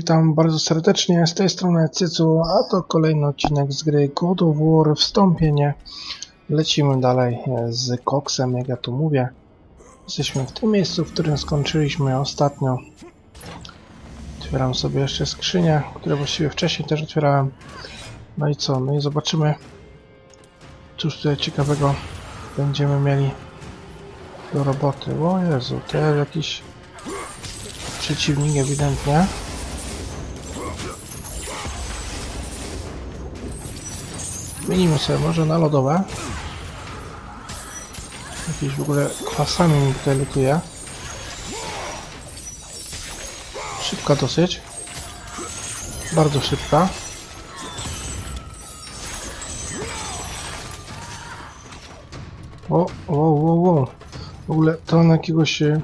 Witam bardzo serdecznie. Z tej strony Cycu, a to kolejny odcinek z gry God of War Wstąpienie. Lecimy dalej e, z koksem, jak ja tu mówię. Jesteśmy w tym miejscu, w którym skończyliśmy ostatnio. Otwieram sobie jeszcze skrzynię, które właściwie wcześniej też otwierałem. No i co? No i zobaczymy, cóż tutaj ciekawego będziemy mieli do roboty. O Jezu, to jakiś przeciwnik ewidentnie. Zmienimy sobie może na lodowe. Jakieś w ogóle kwasami mi tutaj lutuje. Szybka dosyć. Bardzo szybka. O, wow, wow, wow. W ogóle to on jakiegoś e,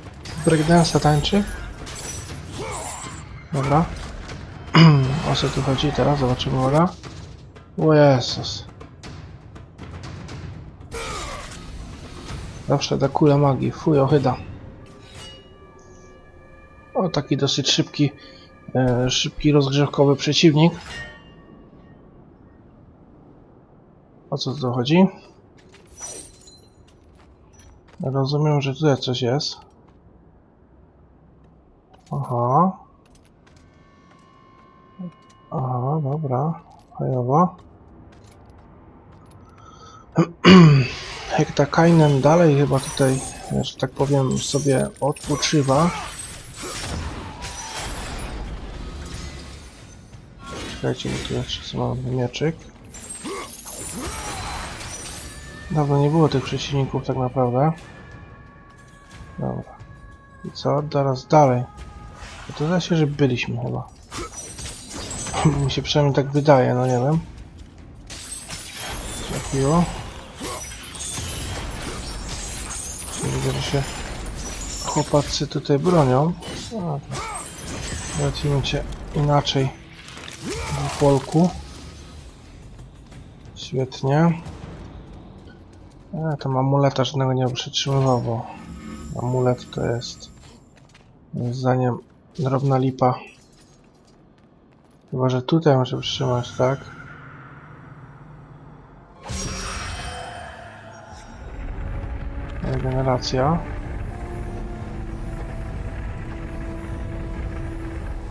breakdance'a tańczy. Dobra. o co tu chodzi teraz? Zobaczymy, uwaga. O Jezus. Zawsze ta kula magii. Fuj, ochyda. O, taki dosyć szybki, e, szybki rozgrzewkowy przeciwnik. O co tu chodzi? Rozumiem, że tutaj coś jest. Aha. Aha, dobra. Fajowo. Hektakainen dalej chyba tutaj, że tak powiem, sobie odpoczywa. Czekajcie, bo tu jeszcze mam mieczyk. Dawno nie było tych przeciwników tak naprawdę. Dobra. I co? Teraz dalej. To zdaje się, że byliśmy chyba. Mi się przynajmniej tak wydaje, no nie wiem. Trafiło. Widzę, że się chłopacy tutaj bronią. A, Lecimy cię inaczej w polku. Świetnie. E, tam amuleta żadnego nie przytrzymywał, bo amulet to jest moim zdaniem drobna lipa. Chyba, że tutaj muszę przytrzymać, tak? Regeneracja.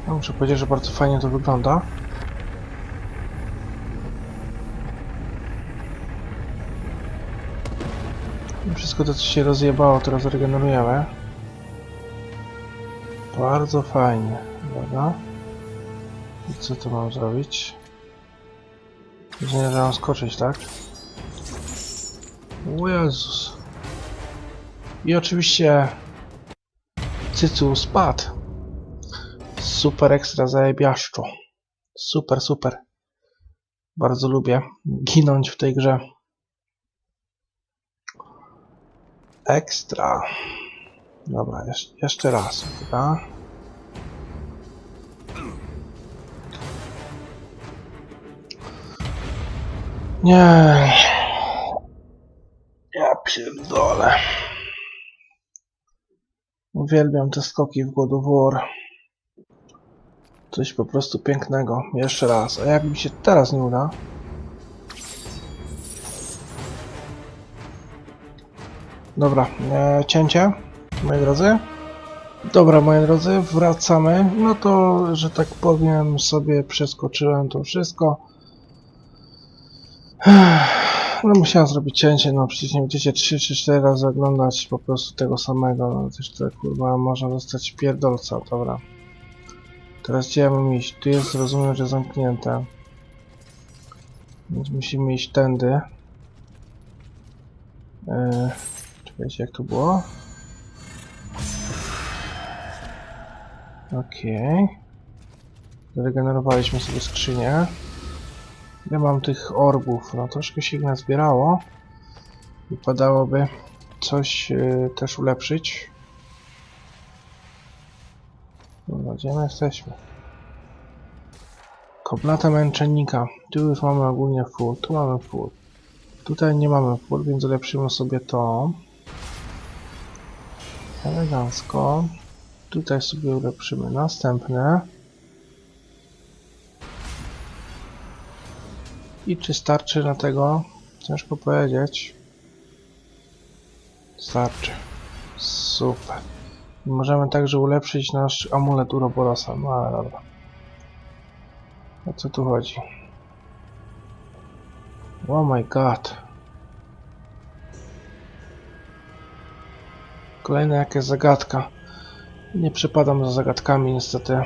No, muszę powiedzieć, że bardzo fajnie to wygląda. Wszystko to, co się rozjebało, teraz regenerujemy. Bardzo fajnie. Dobra. I co tu mam zrobić? Nie, że mam skoczyć, tak? O Jezus. I oczywiście Cycu spadł. Super ekstra zajebiaszczo. Super, super. Bardzo lubię ginąć w tej grze. Ekstra. Dobra, jeszcze, raz, dobra. Nie. Ja pierdolę. Uwielbiam te skoki w God of War. Coś po prostu pięknego. Jeszcze raz. A jak mi się teraz nie uda? Dobra, e, cięcie, moi drodzy. Dobra, moi drodzy, wracamy. No to, że tak powiem, sobie przeskoczyłem to wszystko. No musiałem zrobić cięcie, no przecież nie będziecie 3 czy 4 razy oglądać po prostu tego samego, no też to kurwa można dostać pierdolca, dobra. Teraz gdzie ja mam iść? Tu jest, rozumiem, że zamknięte. Więc musimy iść tędy. Yy, czekajcie, jak to było? Okej. Zregenerowaliśmy sobie skrzynię. Ja mam tych orbów, no troszkę się ich nazbierało. Wypadałoby coś yy, też ulepszyć. Dobra, gdzie my jesteśmy? Komnata męczennika. Tu już mamy ogólnie full, tu mamy full. Tutaj nie mamy full, więc ulepszymy sobie to. Elegancko. Tutaj sobie ulepszymy następne. I czy starczy na tego? Ciężko powiedzieć. Starczy. Super. Możemy także ulepszyć nasz amulet Uroborosa. No ale dobra. O co tu chodzi? Oh my god. Kolejna jakaś zagadka. Nie przepadam za zagadkami niestety.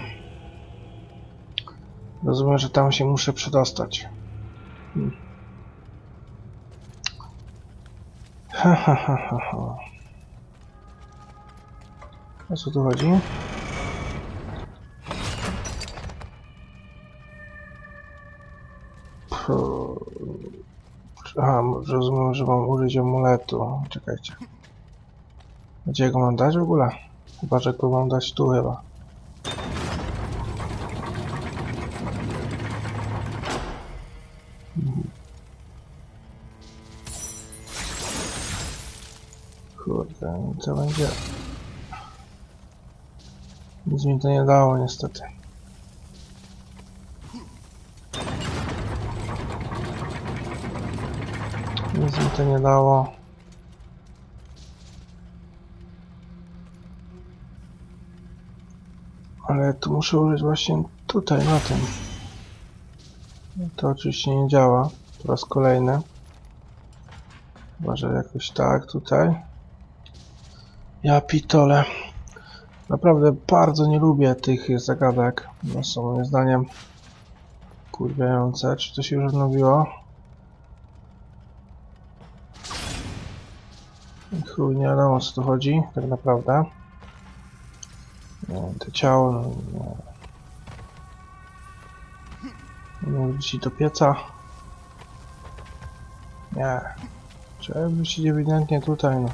Rozumiem, że tam się muszę przedostać. Ha, ha, ha, ha, ha. O co tu chodzi? Puh. Aha, rozumiem, że mam użyć amuletu. Czekajcie. Gdzie go mam dać w ogóle? Chyba, że go mam dać tu chyba. Kurde, co będzie? Nic mi to nie dało niestety. Nic mi to nie dało. Ale tu muszę użyć właśnie tutaj, na tym. To oczywiście nie działa. Po raz kolejny. Chyba, że jakoś tak tutaj. Ja pitole. Naprawdę bardzo nie lubię tych zagadek. No są moim zdaniem kurwiające. Czy to się już odnowiło? Chuj, nie wiadomo o co tu chodzi, tak naprawdę. Wiem, to ciało, no. Nie wrócić do pieca. Nie. Trzeba wrócić ewidentnie tutaj, no.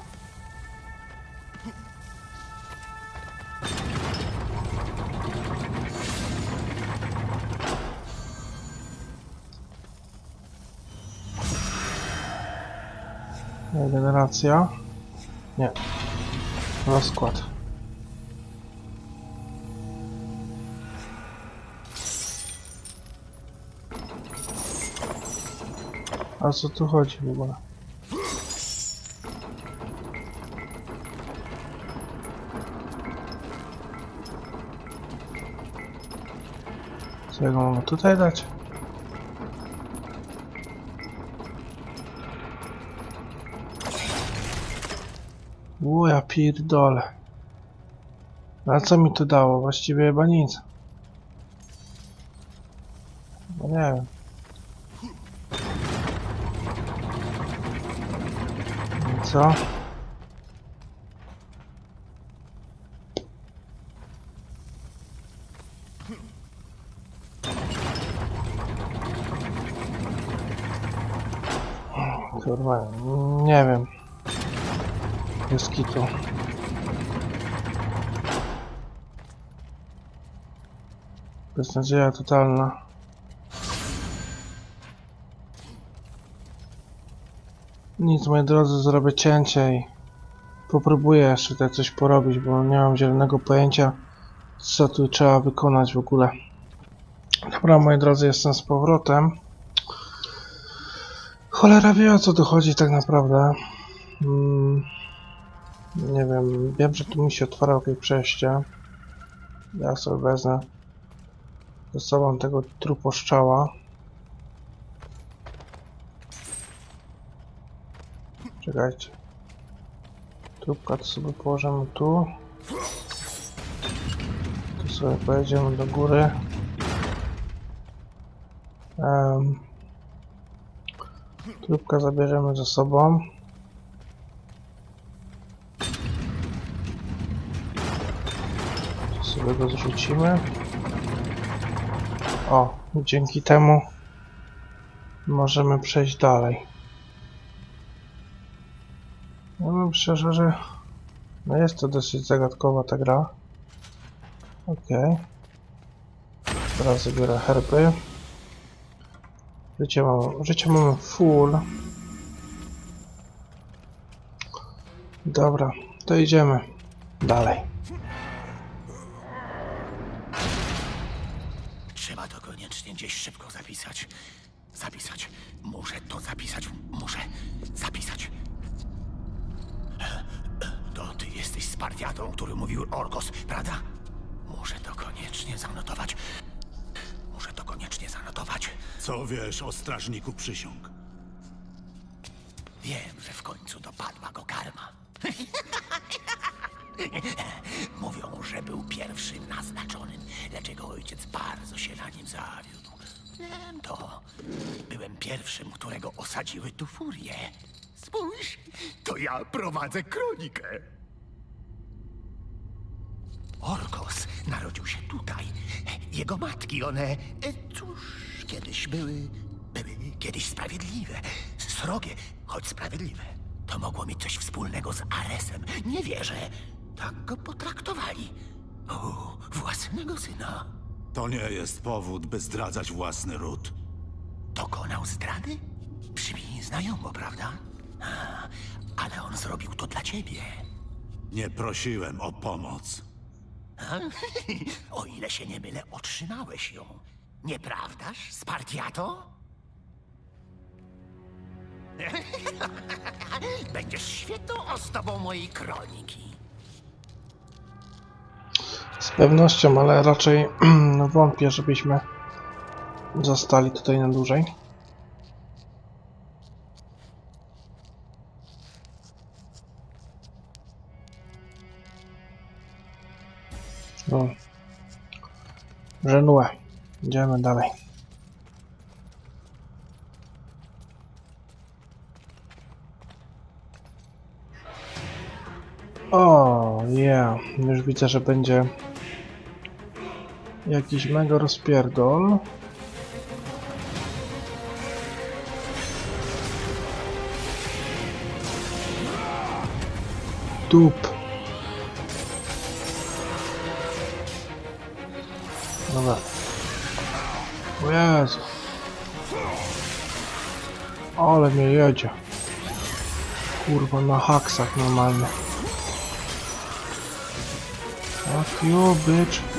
Regeneracja. Nie. Rozkład. A co tu chodzi w ogóle? Co ja go mam tutaj dać? O, ja pierdolę. A co mi to dało? Właściwie chyba nic. No nie wiem. I co? Kurwa, nie wiem. Jest kitu. Beznadzieja totalna. Nic, moi drodzy, zrobię cięcie i popróbuję jeszcze coś porobić, bo nie mam zielonego pojęcia, co tu trzeba wykonać w ogóle. Dobra, moi drodzy, jestem z powrotem. Cholera wie o co tu chodzi tak naprawdę. Mm, nie wiem, wiem, że tu mi się otwarło jakieś przejście. Ja sobie wezmę ze sobą tego truposzczała. Czekajcie. Trupka to sobie położymy tu. Tu sobie pojedziemy do góry. Um, trupka zabierzemy ze sobą. Sobie go zrzucimy. O, dzięki temu możemy przejść dalej. Ja powiem szczerze, że no jest to dosyć zagadkowa ta gra. Okej. Teraz zabiorę herby. Życie mamy, życie mamy full. Dobra, to idziemy dalej. Trzeba to koniecznie gdzieś szybko zapisać. Zapisać. Muszę to zapisać. Muszę zapisać. To ty jesteś Spartiatą, który mówił Orkos, prawda? Muszę to koniecznie zanotować. Muszę to koniecznie zanotować. Co wiesz o strażniku przysiąg? Wiem, że w końcu dopadła go karma. Mówią, że był pierwszym naznaczonym, lecz jego ojciec bardzo się na nim zawiódł. Wiem to. Byłem pierwszym, którego osadziły tu furie. Spójrz, to ja prowadzę kronikę. Orkos narodził się tutaj. Jego matki, one, e, cóż, kiedyś były, były kiedyś sprawiedliwe. Srogie, choć sprawiedliwe. To mogło mieć coś wspólnego z Aresem. Nie wierzę. Tak go potraktowali. O, własnego syna. To nie jest powód, by zdradzać własny ród. Dokonał zdrady? Brzmi znajomo, prawda? A, ale on zrobił to dla ciebie. Nie prosiłem o pomoc. A? O ile się nie mylę, otrzymałeś ją. Nieprawdaż, Spartiato? Będziesz świetną ozdobą mojej kroniki. Z pewnością, ale raczej no, wątpię, żebyśmy zostali tutaj na dłużej. No. Żenue. Idziemy dalej. O, yeah. Już widzę, że będzie jakiś mega rozpierdol. Dup. Dobra. O Jezu. Ale mnie jedzie. Kurwa, na haksach normalnie. Fuck you, bitch.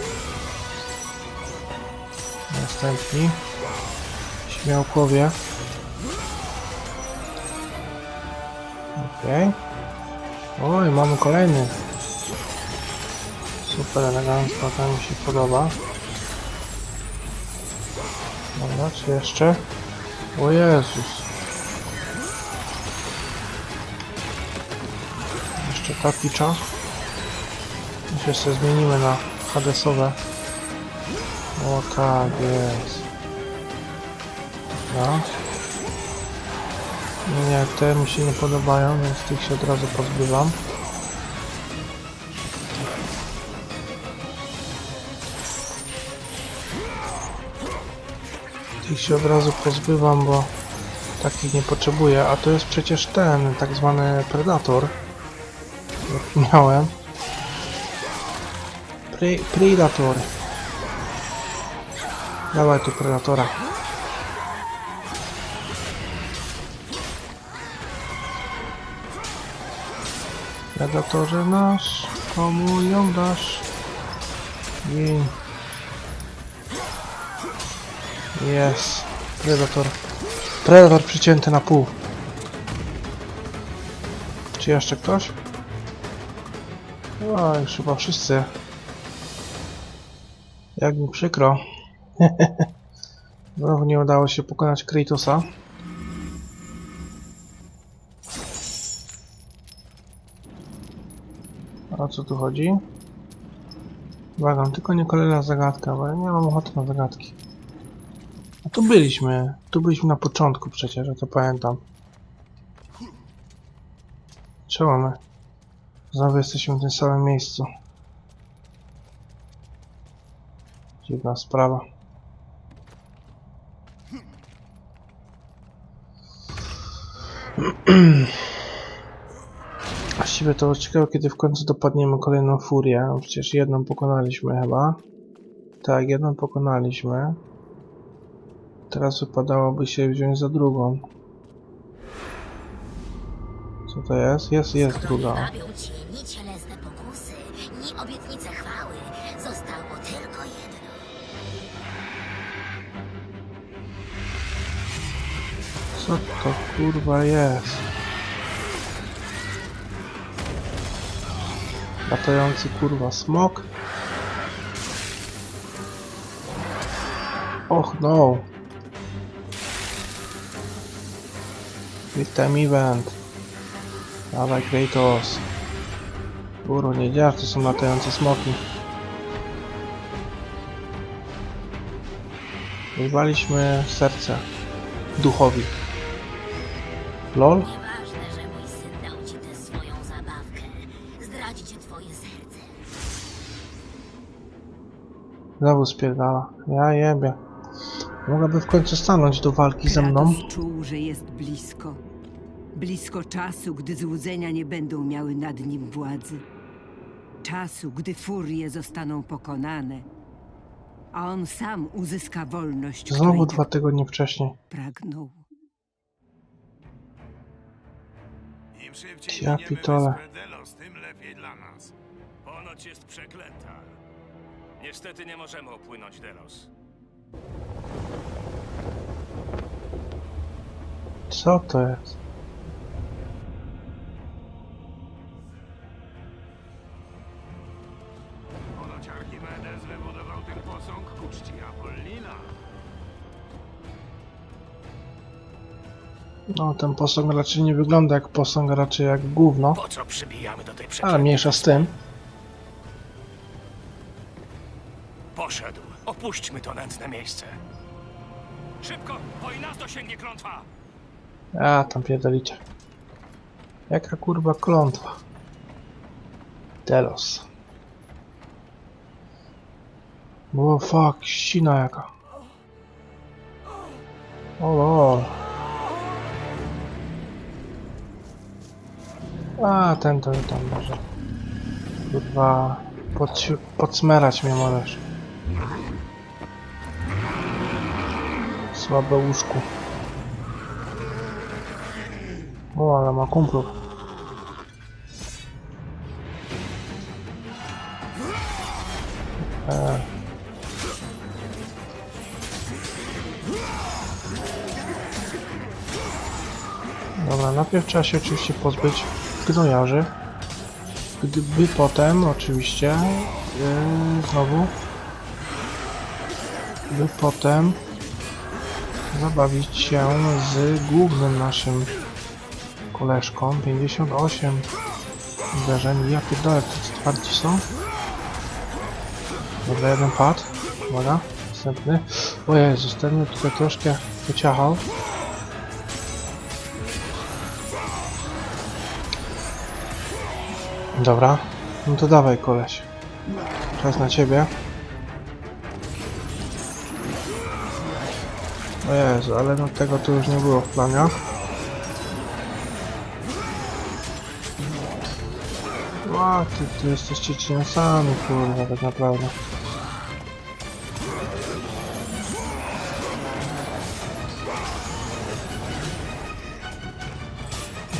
Następni. Śmiałkowie. Okej. Oj, mamy kolejny. Super elegancko, to mi się podoba. Dobra, czy jeszcze? O Jezus. Jeszcze ta picza. Że sobie zmienimy na Hadesowe. O tak jest. No. Nie, te mi się nie podobają, więc tych się od razu pozbywam. Tych się od razu pozbywam, bo takich nie potrzebuję. A to jest przecież ten, tak zwany Predator. Jak miałem. Pre Predator. Dawaj tu Predatora. Predatorze nasz, komu ją dasz? Jej. Jest. Predator. Predator przycięty na pół. Czy jeszcze ktoś? O, już chyba wszyscy. Jak mi przykro. Znowu nie udało się pokonać Kratosa. O co tu chodzi? Błagam, tylko nie kolejna zagadka, bo ja nie mam ochoty na zagadki. A tu byliśmy. Tu byliśmy na początku przecież, ja to pamiętam. Czemu my? Znowu jesteśmy w tym samym miejscu. Dziwna sprawa. Właściwie to ciekawe, kiedy w końcu dopadniemy kolejną furię. Przecież jedną pokonaliśmy chyba. Tak, jedną pokonaliśmy. Teraz wypadałoby się wziąć za drugą. Co to jest? Jest, jest druga. bawią cię ni cielesne pokusy, ni obietnice chwały. Zostało tylko jedno. Co to kurwa jest? Latający kurwa smok. Och no. Time event. Dawaj Kratos. Guru, nie działa, to są latające smoki. Wyrwaliśmy serce duchowi. LOL? Znowu spierdala. Ja jebie. Mogłaby w końcu stanąć do walki ze mną. Kratos czuł, że jest blisko. Blisko czasu, gdy złudzenia nie będą miały nad nim władzy. Czasu, gdy furie zostaną pokonane, a on sam uzyska wolność, Znowu której dwa tygodnie wcześniej. pragnął. Im szybciej Ja miniemy pitole. wyspę Delos, tym lepiej dla nas. Ponoć jest przeklęta. Niestety nie możemy opłynąć Delos. Co to jest? Ponoć Archimedes wybudował ten posąg ku czci Apollina. No, ten posąg raczej nie wygląda jak posąg, a raczej jak gówno. Po co przybijamy do tej Ale przeklętej? mniejsza z tym. Poszedł. Opuśćmy to nędzne miejsce. Szybko, bo i nas dosięgnie klątwa. A, tam pierdolicie. Jaka kurwa klątwa. Delos. O fuck, ścina jaka. O lol. A, ten to tam może. Kurwa, podsmerać mnie możesz. Słabe łóżku. O, ale ma kumplów. E. Dobra, najpierw trzeba się oczywiście pozbyć gnojarzy. Gdyby potem, oczywiście, yy, znowu, by potem zabawić się z głównym naszym koleżką. 58 uderzeń. Ja pierdolę, to twardzi są. Dobra, jeden pad. Uwaga, następny. O Jezus, ten mnie tutaj troszkę pociachał. Dobra, no to dawaj koleś. Czas na ciebie. O Jezu, ale no tego tu już nie było w planie. A, ty, ty jesteście cieniasami, kurwa, tak naprawdę.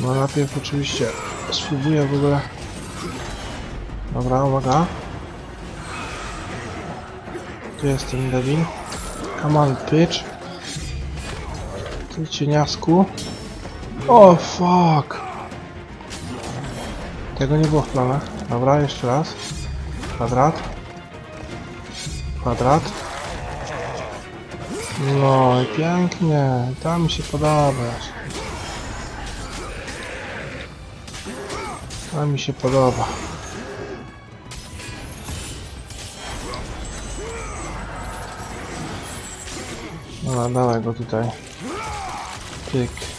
No najpierw oczywiście spróbuję w ogóle... Dobra, uwaga. Tu jest ten debil. Come on, bitch. Ty cieniasku. O, fuck. Tego nie było w planach. Dobra, jeszcze raz. Kwadrat. Kwadrat. No i pięknie. Tam mi się podobasz. To mi się podoba. No, dawaj go tutaj.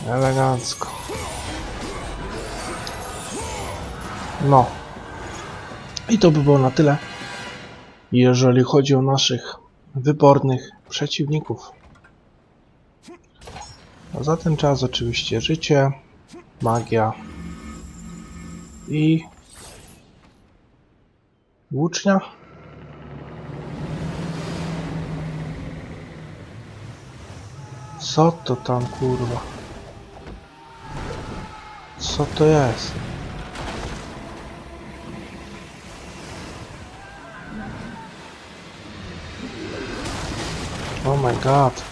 Elegancko. No. I to by było na tyle, jeżeli chodzi o naszych wybornych przeciwników. A za ten czas oczywiście życie, magia i włócznia. Co to tam kurwa? Co to jest? Oh my god.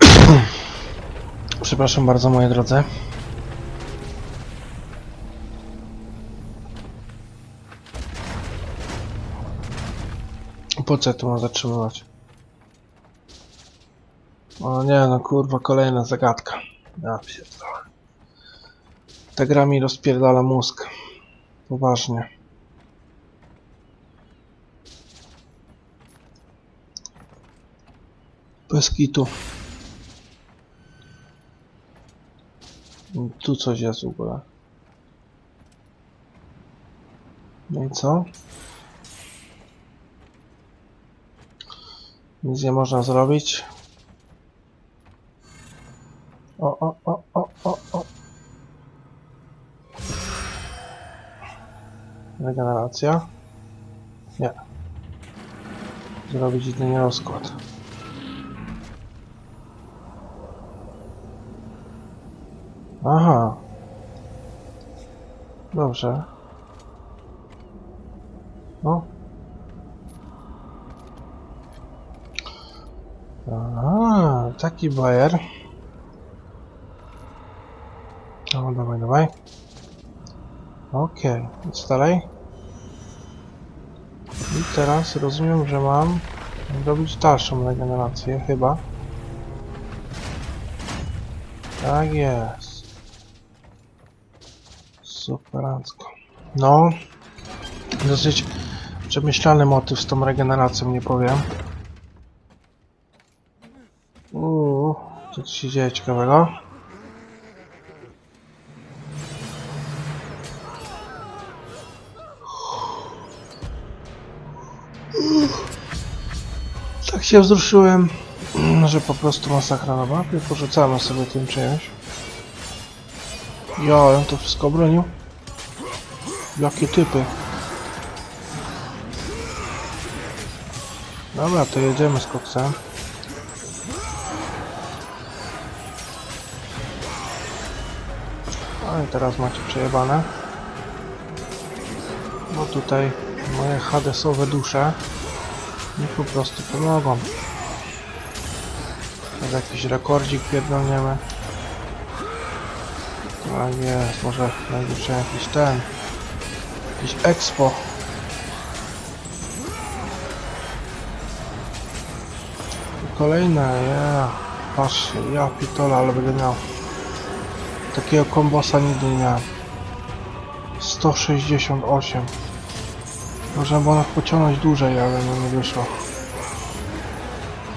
Przepraszam bardzo, moi drodzy. Po co ja tu mam zatrzymywać? O nie, no kurwa, kolejna zagadka. Ja pierdolę. Ta gra mi rozpierdala mózg. Poważnie. Bez kitu. Tu coś jest w ogóle. No i co? Nic nie można zrobić. O, o, o, o, o, o. Regeneracja. Nie. Zrobić jedynie rozkład. Aha. Dobrze. No. Aha, taki bajer. No, dawaj, dawaj. Okej, okay. co dalej? I teraz rozumiem, że mam robić dalszą regenerację, chyba. Tak jest. Superancko. No. Dosyć przemyślany motyw z tą regeneracją, nie powiem. Uuu, co tu się dzieje ciekawego? Tak się wzruszyłem, że po prostu masakra na mapie. Porzucamy sobie tym czymś. Ja, on to wszystko obronił. Jakie typy. Dobra, to jedziemy z koksem. Teraz macie przejebane. Bo tutaj moje hadesowe dusze mi po prostu pomogą. Teraz jakiś rekordzik pierdolniemy. Tak jest, może najwyższy jakiś ten. Jakiś expo. I Kolejne, ja. Patrzcie, ja pitola, ale będę miał. Takiego kombosa nigdy nie miałem. 168. Można było nas pociągnąć dłużej, ale no nie wyszło.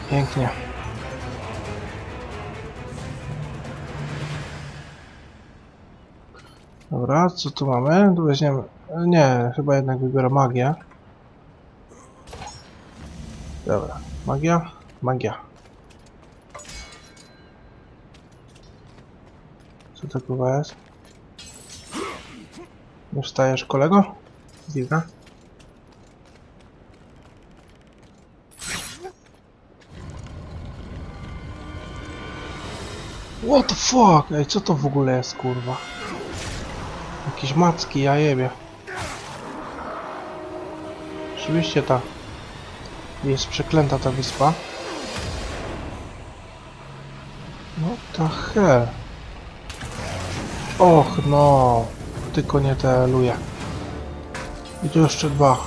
Pięknie. Dobra, co tu mamy? Weźmiemy... Nie, chyba jednak wybiorę magię. Dobra, magia, magia. Co to kurwa jest? Stajesz kolego? Widzę. What the fuck? Ej, co to w ogóle jest, kurwa? Jakieś macki, ja jebie. Oczywiście ta... Jest przeklęta ta wyspa. No ta hell. Och no. Tylko nie te luje. I tu jeszcze dwa.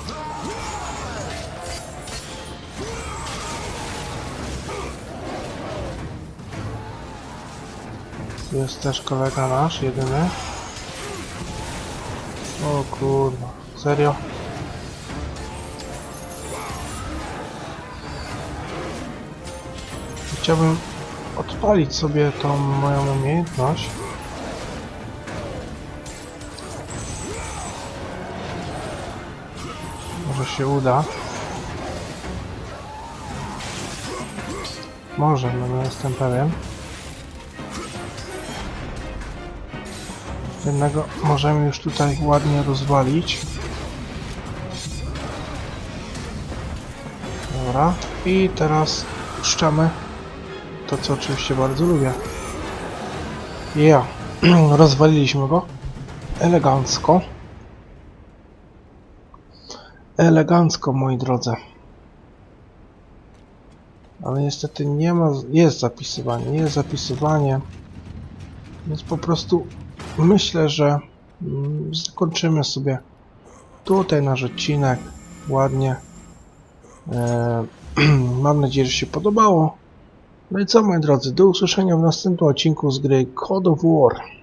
Tu jest też kolega nasz, jedyny. O kurwa, serio? Chciałbym odpalić sobie tą moją umiejętność. Się uda. Może, no nie jestem pewien. Jednego możemy już tutaj ładnie rozwalić. Dobra. I teraz puszczamy to, co oczywiście bardzo lubię. Ja. Rozwaliliśmy go. Elegancko. Elegancko, moi drodzy. Ale niestety nie ma... Jest zapisywanie, jest zapisywanie. Więc po prostu myślę, że mm, zakończymy sobie tutaj nasz odcinek ładnie. E, mam nadzieję, że się podobało. No i co moi drodzy, do usłyszenia w następnym odcinku z gry God of War.